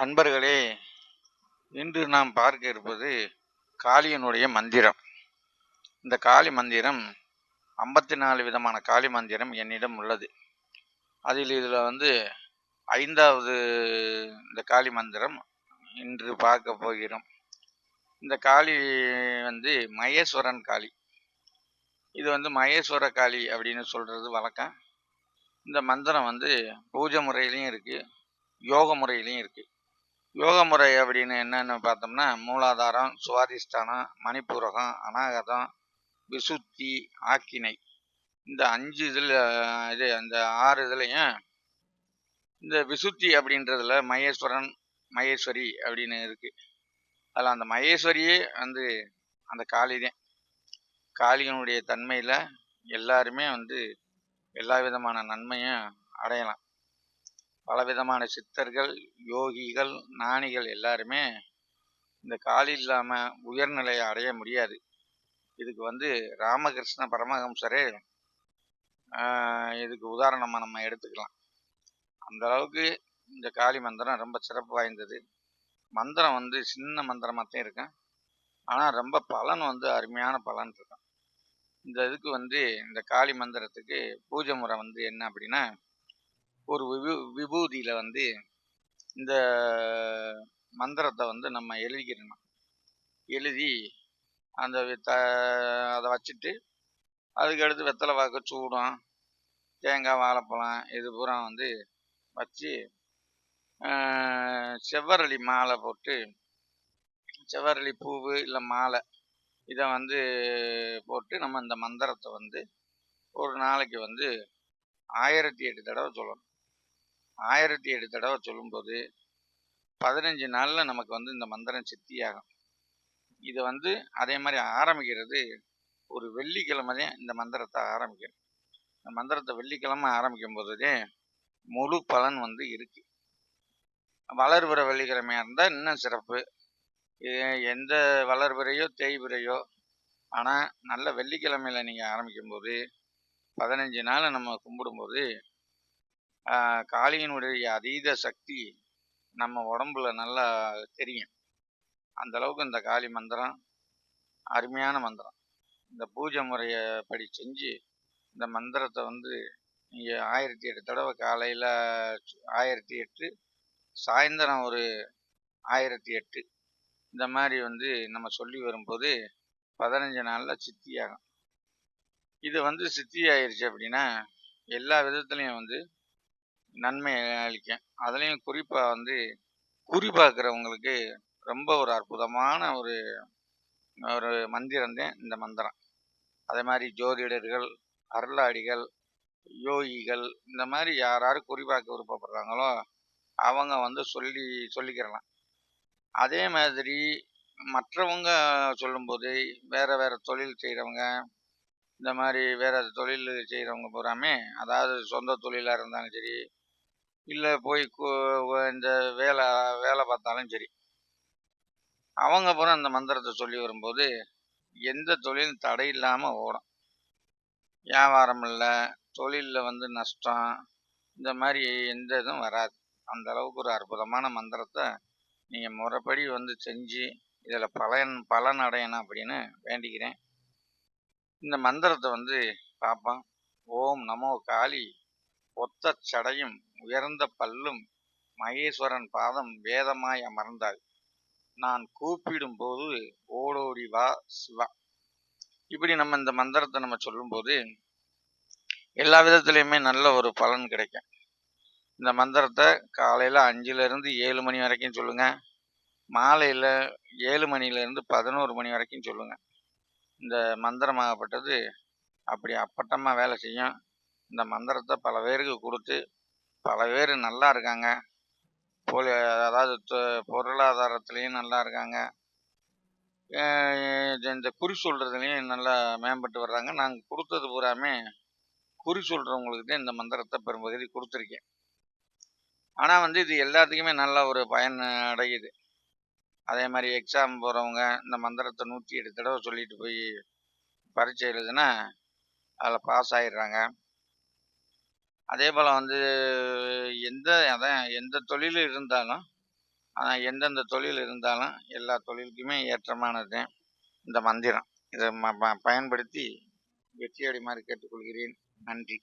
அன்பர்களே இன்று நாம் பார்க்க இருப்பது காளியனுடைய மந்திரம். இந்த காளி மந்திரம் ஐம்பத்தி நாலு விதமான காளி மந்திரம் என்னிடம் உள்ளது. அதில் இதில் வந்து ஐந்தாவது இந்த காளி மந்திரம் இன்று பார்க்க போகிறோம். இந்த காளி வந்து மகேஸ்வரன் காளி. இது வந்து மகேஸ்வர காளி அப்படின்னு சொல்கிறது வழக்கம். இந்த மந்திரம் வந்து பூஜை முறையிலையும் இருக்குது யோக முறையிலையும் இருக்குது யோக முறை அப்படின்னு என்னென்னு பார்த்தோம்னா மூலாதாரம் சுவாதிஷ்டானம் மணிப்பூரகம் அநாகதம் விசுத்தி ஆக்கினை. இந்த அஞ்சு இதில் இது அந்த ஆறு இதுலையும் இந்த விசுத்தி அப்படின்றதுல மகேஸ்வரன் மகேஸ்வரி அப்படின்னு இருக்குது அதில் அந்த மகேஸ்வரியே வந்து அந்த காளிதான் காளியினுடைய தன்மையில் எல்லாருமே வந்து எல்லா விதமான நன்மையும் அடையலாம். பலவிதமான சித்தர்கள் யோகிகள் ஞானிகள் எல்லாருமே இந்த காளி இல்லாமல் உயர்நிலையை அடைய முடியாது. இதுக்கு வந்து ராமகிருஷ்ண பரமஹம்சரே இதுக்கு உதாரணமாக நம்ம எடுத்துக்கலாம். அந்த அளவுக்கு இந்த காளி மந்திரம் ரொம்ப சிறப்பு வாய்ந்தது. மந்திரம் வந்து சின்ன மந்திரமாக தான் இருக்கும். ஆனால் ரொம்ப பலன் வந்து அருமையான பலன் இருக்கும். இந்த இதுக்கு வந்து இந்த காளி மந்திரத்துக்கு பூஜை முறை வந்து என்ன அப்படின்னா ஒரு விபூ விபூதியில் வந்து இந்த மந்திரத்தை வந்து நம்ம எழுதிக்கிறணும் எழுதி அந்த த அதை வச்சுட்டு அதுக்கடுத்து வெத்தலை வாக்கு சூடம் தேங்காய் வாழைப்பழம் இது பூரா வந்து வச்சு செவ்வரளி மாலை போட்டு செவ்வரளி பூவு இல்லை மாலை இதை வந்து போட்டு நம்ம இந்த மந்திரத்தை வந்து ஒரு நாளைக்கு வந்து ஆயிரத்தி எட்டு தடவை சொல்லணும். ஆயிரத்தி எட்டு தடவை சொல்லும்போது பதினஞ்சு நாளில் நமக்கு வந்து இந்த மந்திரம் சித்தியாகும். இது வந்து அதே மாதிரி ஆரம்பிக்கிறது ஒரு வெள்ளிக்கிழமை இந்த மந்திரத்தை ஆரம்பிக்கணும் இந்த மந்திரத்தை வெள்ளிக்கிழமை ஆரம்பிக்கும் போதே முழு பலன் வந்து இருக்கு. வளர்பிற வெள்ளிக்கிழமையாக இருந்தால் இன்னும் சிறப்பு. எந்த வளர்பிறையோ தேய்பிறையோ ஆனால் நல்ல வெள்ளிக்கிழமையில் நீங்கள் ஆரம்பிக்கும்போது பதினஞ்சு நாள் நம்ம கும்பிடும்போது காளியினுடைய அதீத சக்தி நம்ம உடம்புல நல்லா தெரியும். அந்த அளவுக்கு இந்த காளி மந்திரம் அருமையான மந்திரம். இந்த பூஜை முறையை படி செஞ்சு இந்த மந்திரத்தை வந்து நீங்கள் ஆயிரத்தி எட்டு தடவை காலையில் ஆயிரத்தி எட்டு சாயந்தரம் ஒரு ஆயிரத்தி எட்டு. இந்த மாதிரி வந்து நம்ம சொல்லி வரும்போது பதினஞ்சு நாளில் சித்தியாகும். இது வந்து சித்தி ஆயிடுச்சு அப்படின்னா எல்லா விதத்துலேயும் வந்து நன்மை அளிக்கும். அதுலேயும் குறிப்பாக வந்து குறி பார்க்குறவங்களுக்கு ரொம்ப ஒரு அற்புதமான ஒரு ஒரு மந்திரம் தான் இந்த மந்திரம். அதே மாதிரி ஜோதிடர்கள் அருளாடிகள் யோகிகள் இந்த மாதிரி யார் யார் குறிப்பாக்க விருப்பப்படுறாங்களோ அவங்க வந்து சொல்லி சொல்லிக்கிறலாம். அதே மாதிரி மற்றவங்க சொல்லும்போது வேறு வேறு தொழில் செய்கிறவங்க இந்த மாதிரி வேறு தொழில் செய்கிறவங்க பூராமே அதாவது சொந்த தொழிலாக இருந்தாலும் சரி இல்லை போய் இந்த வேலை வேலை பார்த்தாலும் சரி. அவங்க பூரா அந்த மந்திரத்தை சொல்லி வரும்போது எந்த தொழிலும் தடை இல்லாமல் ஓடும். வியாபாரம் இல்லை தொழிலில் வந்து நஷ்டம் இந்த மாதிரி எந்த இதுவும் வராது. அந்த அளவுக்கு ஒரு அற்புதமான மந்திரத்தை நீங்கள் முறைப்படி வந்து செஞ்சு இதில் பலன் பலன் அடையணும் அப்படின்னு வேண்டிக்கிறேன். இந்த மந்திரத்தை வந்து பார்ப்போம் ஓம் நமோ காளி. ஒத்த சடையும் உயர்ந்த பல்லும் மகேஸ்வரன் பாதம் வேதமாய் அமர்ந்தாள். நான் கூப்பிடும் போது ஓடோடி வா சிவா. இப்படி நம்ம இந்த மந்திரத்தை நம்ம சொல்லும்போது எல்லா விதத்துலையுமே நல்ல ஒரு பலன் கிடைக்கும். இந்த மந்திரத்தை காலையில் அஞ்சுலேருந்து ஏழு மணி வரைக்கும் சொல்லுங்கள் மாலையில் ஏழு மணிலேருந்து பதினோரு மணி வரைக்கும் சொல்லுங்கள் இந்த மந்திரமாகப்பட்டது அப்படி அப்பட்டமாக வேலை செய்யும். இந்த மந்திரத்தை பல பேருக்கு கொடுத்து பல பேர் நல்லா இருக்காங்க. போலி அதாவது தொ- பொருளாதாரத்துலேயும் நல்லா இருக்காங்க. இது இந்த குறி சொல்கிறதுலையும் நல்லா மேம்பட்டு வர்றாங்க. நாங்கள் கொடுத்தது பூராமே குறி சொல்கிறவங்களுக்கு தான் இந்த மந்திரத்தை பெரும்பகுதி கொடுத்துருக்கேன். ஆனால் வந்து இது எல்லாத்துக்குமே நல்ல ஒரு பயன் அடையுது. அதே மாதிரி எக்ஸாம் போகிறவங்க இந்த மந்திரத்தை நூற்றி எட்டு தடவை சொல்லிட்டு போய் பரீட்சை எழுதுனா அதில் பாஸ் ஆகிடுறாங்க அதே போல் வந்து எந்த அதான் எந்த தொழில் இருந்தாலும் ஆனால் எந்தெந்த தொழில் இருந்தாலும் எல்லா தொழிலுக்குமே ஏற்றமானது இந்த மந்திரம். இதை ம பயன்படுத்தி வெற்றியடைமாறு கேட்டுக்கொள்கிறேன். நன்றி.